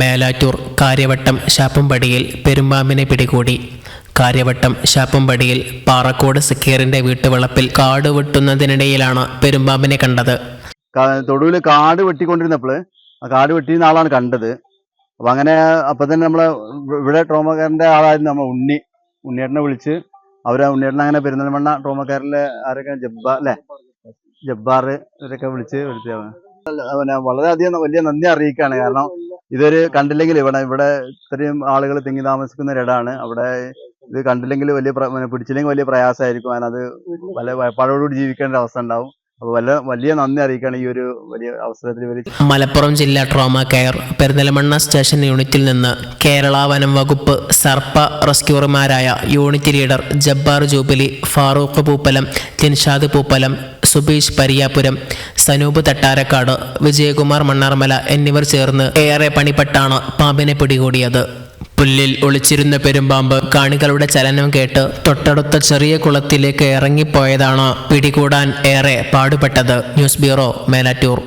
മേലാറ്റൂർ കാര്യവട്ടം ശാപ്പുംപടിയിൽ പെരുമ്പാമ്പിനെ പിടികൂടി. കാര്യവട്ടം ശാപ്പുംപടിയിൽ പാറക്കോട് സക്കീറിന്റെ വീട്ടുവളപ്പിൽ കാട് വെട്ടുന്നതിനിടയിലാണ് പെരുമ്പാമ്പിനെ കണ്ടത്. തൊടുവിൽ കാട് വെട്ടിക്കൊണ്ടിരുന്നപ്പോൾ ആ കാട് വെട്ടിയിരുന്ന ആളാണ് കണ്ടത്. അപ്പൊ അങ്ങനെ അപ്പൊ തന്നെ നമ്മളെ ഇവിടെ ട്രോമക്കാരന്റെ ആളായിരുന്നു നമ്മൾ ഉണ്ണി. ഉണ്ണിയേട്ടനെ വിളിച്ച് അവരെ ഉണ്ണിയേട്ടനെ അങ്ങനെ പെരുന്നൽമണ്ണ ട്രോമക്കാരിലെ ആരൊക്കെ ജബ്ബാർ അല്ലെ? ജബ്ബാർ ഇവരൊക്കെ വിളിച്ച് വരുത്തിയാണ് പിന്നെ വളരെയധികം വലിയ നന്ദി അറിയിക്കുകയാണ് കാരണം ഇതൊരു കണ്ടില്ലെങ്കിൽ ഇവിടെ ഇവിടെ ഇത്രയും ആളുകൾ തിങ്ങി താമസിക്കുന്ന ഒരിടമാണ് അവിടെ ഇത് കണ്ടില്ലെങ്കിൽ വലിയ പിടിച്ചില്ലെങ്കിൽ വലിയ പ്രയാസമായിരിക്കും. അതിനത് അത് പല പഴയോടുകൂടി ജീവിക്കേണ്ട അവസ്ഥ ഉണ്ടാവും. വലിയ ഒരു വലിയ അവസരത്തിൽ മലപ്പുറം ജില്ലാ ട്രോമ കെയർ പെരുന്തലമണ്ണ സ്റ്റേഷൻ യൂണിറ്റിൽ നിന്ന് കേരള വനം വകുപ്പ് സർപ്പ റെസ്ക്യൂറുമാരായ unit leader Jabbar jubilee Farooq Pooppalam Thinshad Pooppalam Subeesh Pariyapuram Sanoop Thattarakkad Vijayakumar Mannarmala എന്നിവർ ചേർന്ന് ഏറെ പണിപ്പെട്ടാണ് പാമ്പിനെ പിടികൂടിയത്. പുല്ലിൽ ഒളിച്ചിരുന്ന പെരുമ്പാമ്പ് കാണികളുടെ ചലനം കേട്ട് തൊട്ടടുത്ത ചെറിയ കുളത്തിലേക്ക് ഇറങ്ങിപ്പോയതാണ് പിടികൂടാൻ ഏറെ പാടുപെട്ടത്. News bureau Melattur.